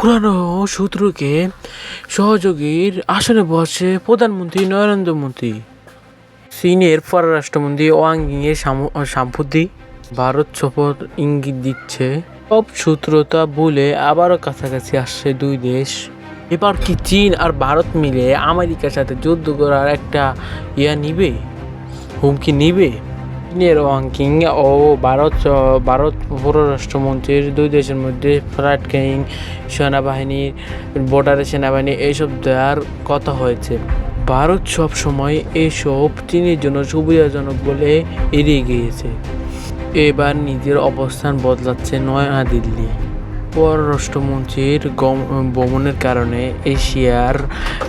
পুরানো শত্রুকে সহযোগীর আসনে বসে প্রধানমন্ত্রী নরেন্দ্র মোদী। চীনের পররাষ্ট্রমন্ত্রী ওয়াং ইংয়ের সাম্প্রতি ভারত সফর ইঙ্গিত দিচ্ছে, সব সূত্রতা বলে আবারও কাছাকাছি আসছে দুই দেশ। এবার কি চীন আর ভারত মিলে আমেরিকার সাথে যুদ্ধ করার একটা ইয়া নিবে? হুমকি নিবে? চীনের ওয়াংকিং ও ভারত ভারত পররাষ্ট্রমন্ত্রীর দুই দেশের মধ্যে ফ্লাইট কিং সেনাবাহিনীর বর্ডারে সেনাবাহিনী এইসব দেওয়ার কথা হয়েছে। ভারত সব সময় এসব চীনের জন্য সুবিধাজনক বলে এড়িয়ে গিয়েছে। এবার নিজের অবস্থান বদলাচ্ছে নয়াদিল্লি। পররাষ্ট্রমন্ত্রীর ভ্রমণের কারণে এশিয়ার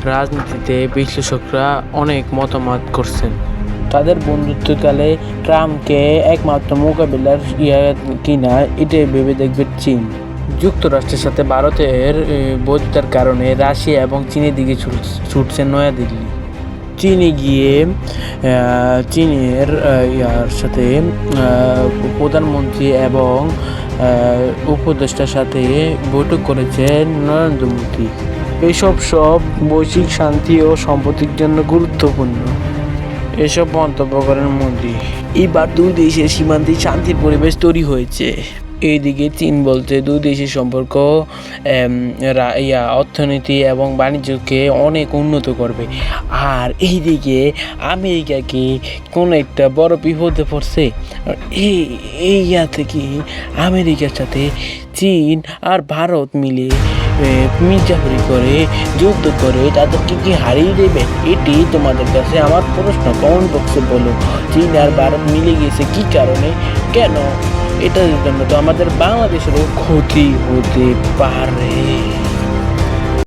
রাজনীতিতে বিশ্লেষকরা অনেক মতামত করছেন। তাদের বন্ধুত্বকালে ট্রাম্পকে একমাত্র মোকাবিলার ইয়া কিনা এটাই ভেবে দেখবে চীন। যুক্তরাষ্ট্রের সাথে ভারতের বৈধতার কারণে রাশিয়া এবং চীনের দিকে ছুট- ছুটছে নয়াদিল্লি। চীনে গিয়ে চীনের ইয়ার সাথে প্রধানমন্ত্রী এবং উপদেষ্টার সাথে বৈঠক করেছেন নরেন্দ্র মোদী। এসব সব বৈশ্বিক শান্তি ও সম্পত্তির জন্য গুরুত্বপূর্ণ। এসব মন্তব্য করেন মোদি। এবার দুই দেশের সীমান্তে শান্তির পরিবেশ তৈরি হয়েছে। এইদিকে চীন বলছে দুই দেশের সম্পর্ক ইয়া অর্থনীতি এবং বাণিজ্যকে অনেক উন্নত করবে। আর এইদিকে আমেরিকাকে কোনো একটা বড় বিপদে পড়ছে। এই এই ইয়া থেকে আমেরিকার সাথে চীন আর ভারত মিলে এ, মির্জাফরি করে, যুদ্ধ করে তাদেরকে কি হারিয়ে দেবে? এটি তোমাদের কাছে আমার প্রশ্ন। কমেন্ট বক্সে বলো, চীন আর ভারত মিলে গিয়েছে কি কারণে? কেন? এটার জন্য তো আমাদের বাংলাদেশেরও ক্ষতি হতে পারে।